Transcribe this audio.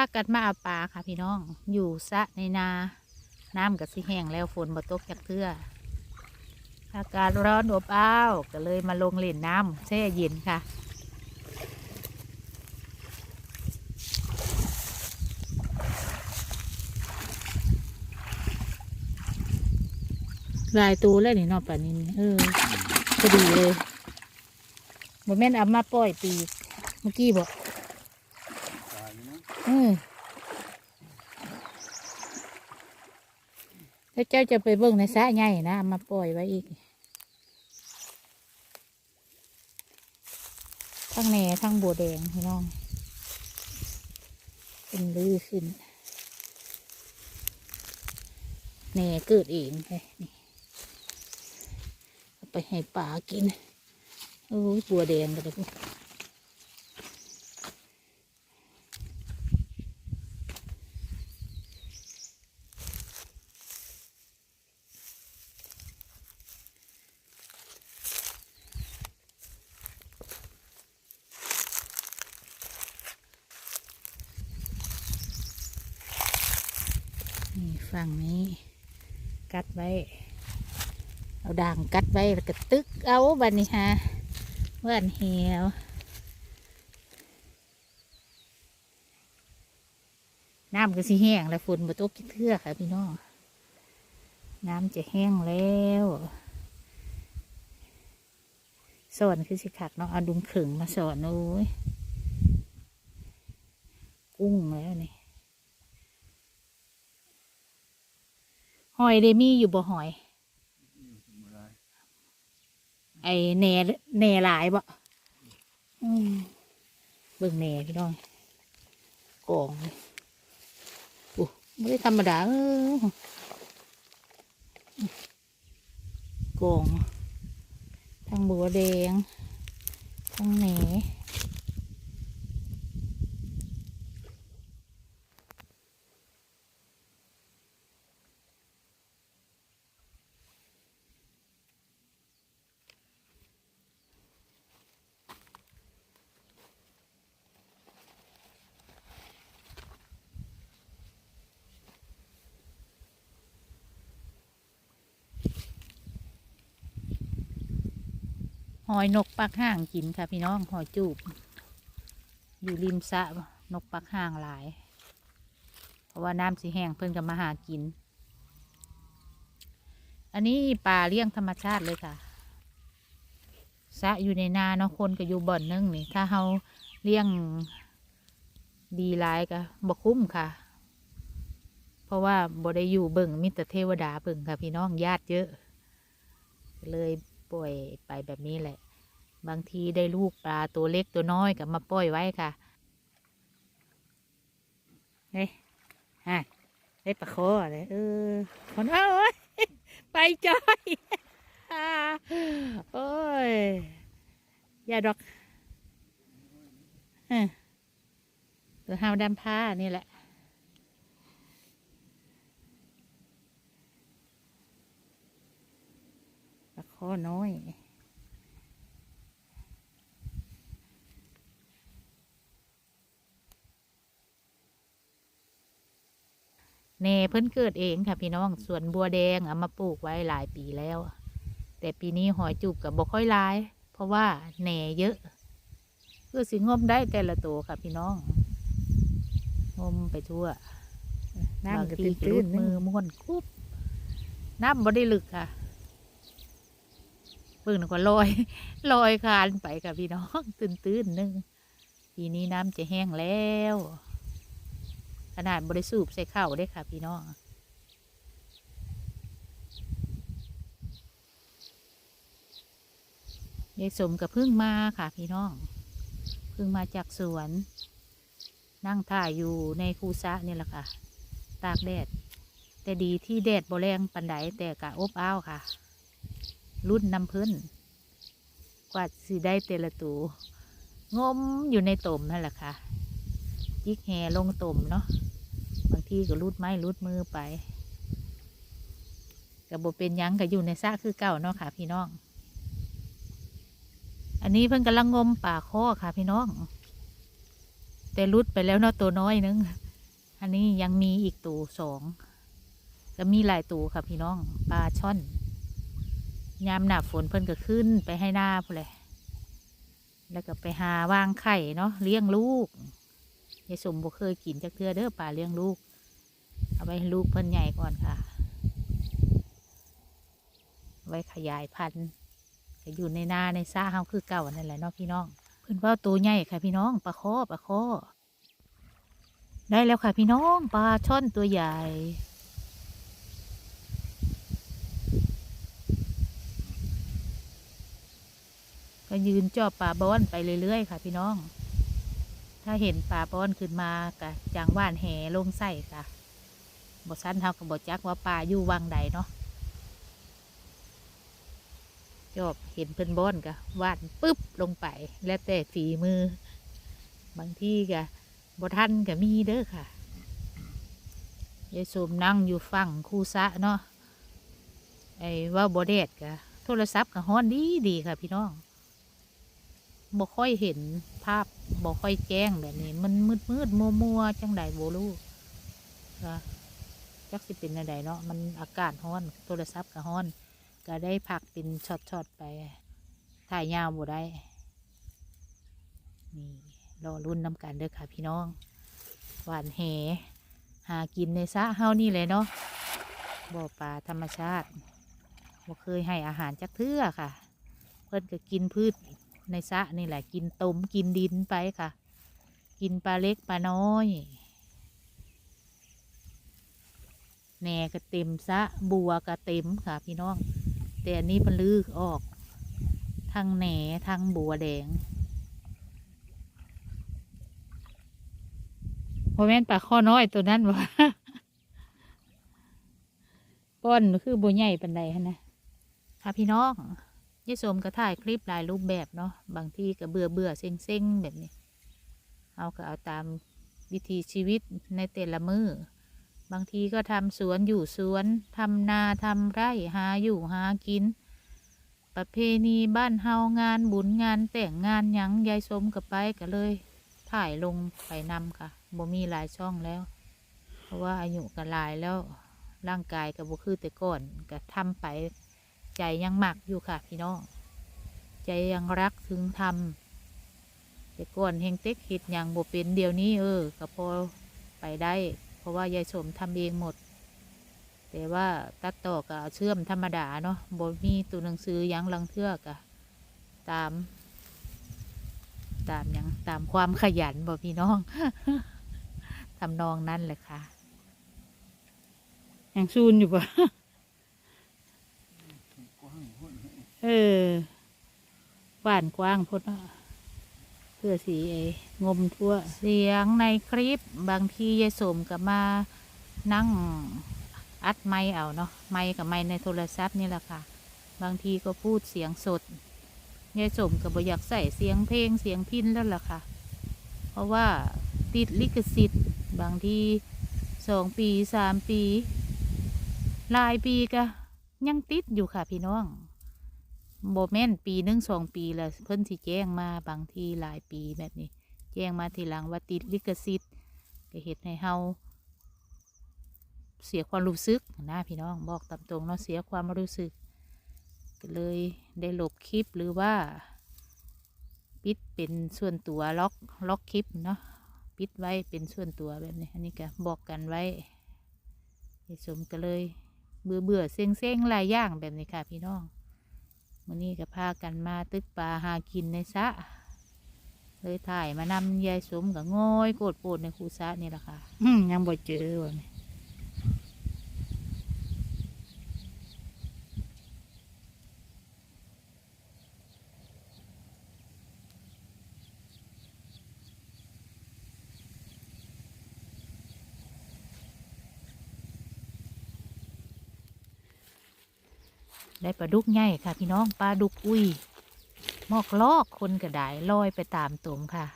ากันมาเอาปลาค่ะพี่น้อง อยู่สะในนา น้ำกับสิแห้งแล้วฝนบ่ตกจากเทื่ออากาศร้อนอบอ้าวก็เลยมาลงเล่นน้ำแช่เย็นค่ะ ลายตัวแล้วนี่นอกป่านนี้นี่เออพอดีเลยบ่แม่นเอามาปล่อยปีเมื่อกี้บอก อยู่นะเออถ้าเจ้าจะไปเบิ่งในสระใหญ่นะ มาปล่อยไว้อีก ทั้งแหน่ทั้งบัวแดงพี่น้อง เป็นลือขึ้นแหน่เกิดเองเลยนี่ไปให้ป่ากิน โอ้ยบัวแดงกันเลย ฝั่งนี้ กัดไว้ เอาด่างกัดไว้แล้วก็ตึกเอาบันนี้ฮะว่านเหี่ยวน้ำก็สิแห้งแล้วฝนบ่ตกกี่เทื่อค่ะพี่น้องน้ำจะแห้งแล้วสอนคือสิขักเนาะเอาดุมขึงมาสอนโอ้ยกุ้งแล้วนี่ หอยเดมี่อยู่บ่หอยบ่ได้ไอ้แหน่แหน่หลายบ่อืมเบิ่งแหน่พี่น้องกองเลยโอ้ไม่ได้ธรรมดาเออกองทั้งบัวแดงทั้งแหน่ หอยนกปักห่างกินค่ะพี่น้องหอยจูบ อยู่ริมสะนกปักห่างหลาย เพราะว่าน้ำสีแห้งเพิ่นก็มาหากิน อันนี้ปลาเลี้ยงธรรมชาติเลยค่ะสะอยู่ในนาเนาะคนก็อยู่บ่อนนึงนี่ถ้าเฮาเลี้ยงดีหลายก็บ่คุ้มค่ะ เพราะว่าบ่ได้อยู่เบิ่งมิตรเทวดาเบิ่งค่ะพี่น้องญาติเยอะ เลย ป่อยไปแบบนี้แหละ บางทีได้ลูกปลาตัวเล็กตัวน้อยก็มาปล่อยไว้ค่ะเฮ้ยฮะได้ปลาคอเลยเออคนเอ้ยไปจอยอ่าโอ้ยอย่าดอกฮะตัวหาวดำผ้านี่แหละ ปลาคอน้อยเน่เพิ่นเกิดเองค่ะพี่น้องสวนบัวแดงเอามาปลูกไว้หลายปีแล้ว แต่ปีนี้หอยจูบกับบ่ค่อยหลาย เพราะว่าแหน่เยอะ คือสิงมได้แต่ละตัวค่ะพี่น้อง งมไปทั่วน้ำก็บางทีตื้นรูดๆนึมืงอม้วนคุบน้ำบ่ได้ลึกค่ะ เบิ่งหนอยก็ลอยลอยคานไปกับพี่น้องตื้นๆนึงปีนี้น้ำจะแห้งแล้ว ขนาดบริสูบใส่ข้าวได้ค่ะ พี่น้องยายสมกับพึ่งมาค่ะ พี่น้องพึ่งมาจากสวน นั่งถ่ายอยู่ในคูซะนี่แหละค่ะ ตากแดด แต่ดีที่แดดบ่แรงปันไดแต่กะอบอ้าวค่ะ รุ่นน้ำพื้นกว่าสิได้เตละตูงมอยู่ในตมนั่นแหละค่ะ จิกแหลงตมเนาะบางทีก็รูดไม้รูดมือไปกับบเป็นยังก็อยู่ในซากคือเก่าเนาะค่ะ พี่น้อง อันนี้เพิ่งกำลังงมป่าข้อค่ะพี่น้อง แต่รุดไปแล้วเนาะตัวน้อยนึง อันนี้ยังมีอีกตัวสองก็มีหลายตัวค่ะพี่น้องปลาช่อน ยามหนาฝนเพิ่นก็ขึ้นไปให้หน้าพูนเลยแล้วก็ไปหาวางไข่เนาะเลี้ยงลูกยายสมบ่เคยกินจักเทือเด้อปลาเลี้ยงลูก เอาไว้ลูกเพิ่นใหญ่ก่อนค่ะ ไว้ขยายพันธุ์ก็อยู่ในนาในซ่าเฮาคือเก่านั่นแหละเนาะพี่น้อง เพิ่นว่าตัวใหญ่ค่ะพี่น้องปลาคอปลาคอได้แล้วค่ะพี่น้องปลาช่อนตัวใหญ่ ก็ยืนจอบปลาบอนไปเรื่อยๆค่ะ พี่น้อง ถ้าเห็นปลาบอนขึ้นมากะจางว่านแห่ลงใส่ค่ะบสั้นเท่ากับบจักว่าปลาอยู่วังใดเนาะจอบเห็นเพิ่นบอนกะว่านปุ๊บลงไป แล้วแต่ฝีมือ บางที่กะบทันกะมีเด้อค่ะยายสมนั่งอยู่ฝั่งคูสะเนาะไอ้ว่าบอเดดกะโทรศัพท์กะฮ้อนดีดีค่ะพี่น้อง บ่ค่อยเห็นภาพบ่ค่อยแจ้งแบบนี้ มันมืดมืดมัวมัวๆจังใดโบ่รู้ก็จักสิเป็นอะไรเนาะมันอากาศร้อน โทรศัพท์ก็ร้อน ก็ได้พักเป็นช็อตๆไป ถ่ายยาวบ่ได้นี่รอรุ่นน้ำกันเด้อค่ะพี่น้อง หวานแหหากินในสะเฮานี่เลยเนาะบ่อปลาธรรมชาติบ่เคยให้อาหารจักเทื่อค่ะ เพิ่นก็กินพืช ในสะนี่แหละกินตมกินดินไปค่ะ กินปลาเล็กปลาน้อยแหน่ก็เต็มสะบัวก็เต็มค่ะ พี่น้อง แต่อันนี้มันลือกออกทั้งแหน่ทั้งบัวแดงโมแม่นปลาข้อน้อยตัวนั้นวะป้อนคือบัวใหญ่ปันใดฮะนะค่ะพี่น้อง ยายสมก็ถ่ายคลิปหลายรูปแบบเนาะบางทีก็เบื่อเบื่อเซ็งเซ็งแบบนี้เอาก็เอาตามวิถีชีวิตในแต่ละมือบางทีก็ทำสวนอยู่สวนทำนาทำไร่หาอยู่หากิน ประเพณีบ้านเฮางานบุญงานแต่งงานยังยายสมก็ไปก็เลย ถ่ายลงไปนำค่ะบ่มีหลายช่องแล้ว เพราะว่าอายุก็หลายแล้วร่างกายก็บ่คือแต่ก่อนก็ทำไป ใจยังหมักอยู่ค่ะ พี่น้อง ใจยังรักถึงทำแต่ก่อนเฮงเต็กห็ดอย่างบ่เป็นเดียวนี้เออก็พอไปได้ เพราะว่ายายสมทำเองหมด แต่ว่าตัดต่อก็เอาเชื่อมธรรมดาเนาะบ่มีตัวหนังสือยังลังเทือกะตาม ตามยังตามความขยันบ่พี่น้องทำนองนั้นแหละค่ะยังซูนอยู่ปะ กว้างพุ่น เออบ้านกว้างพุทเพื่อสีไอ้งมทั่ว เสียงในคลิปบางทียายสมกับมานั่งอัดไม้เอาเนาะไม้กับไม้ในโทรศัพท์นี่แหละค่ะ บางทีก็พูดเสียงสดยายสมกับบอยากใส่เสียงเพลงเสียงพินแล้วล่ะค่ะ เพราะว่าติดลิขสิทธิ์บางทีสองปีสามปีหลายปีก็ยังติดอยู่ค่ะพี่น้อง โบแม่นปีหนึ่งสองปีแล้วเพิ่นสิแจ้งมาบางทีหลายปีแบบนี้ แจ้งมาทีหลังว่าติดลิขสิทธิ์ก็เหตุให้เฮาเสียความรู้สึกนะพี่น้องบอกตามตรงเนาะเสียความรู้สึกก็เลยได้ลบคลิปหรือว่า ปิดเป็นส่วนตัวล็อกล็อกคลิปเนาะปิดไว้เป็นส่วนตัวแบบนี้อันนี้ก็บอกกันไว้สมก็เลย เบื่อเบื่อเซ็งเซ็งหลายอย่างแบบนี้ค่ะพี่น้อง มื่อนี้ก็พากันมาตึกปลาหากินในสะเลยถ่ายมานำยายสมกับง้อยโกดโปดในคูสะนี่แหละค่ะอืมยังบ่เจอวะนี่ ได้ปลาดุกใหญ่ค่ะ พี่น้องปลาดุกอุ้ยหมอกลอกคนกระดายลอยไปตามตุ่มค่ะ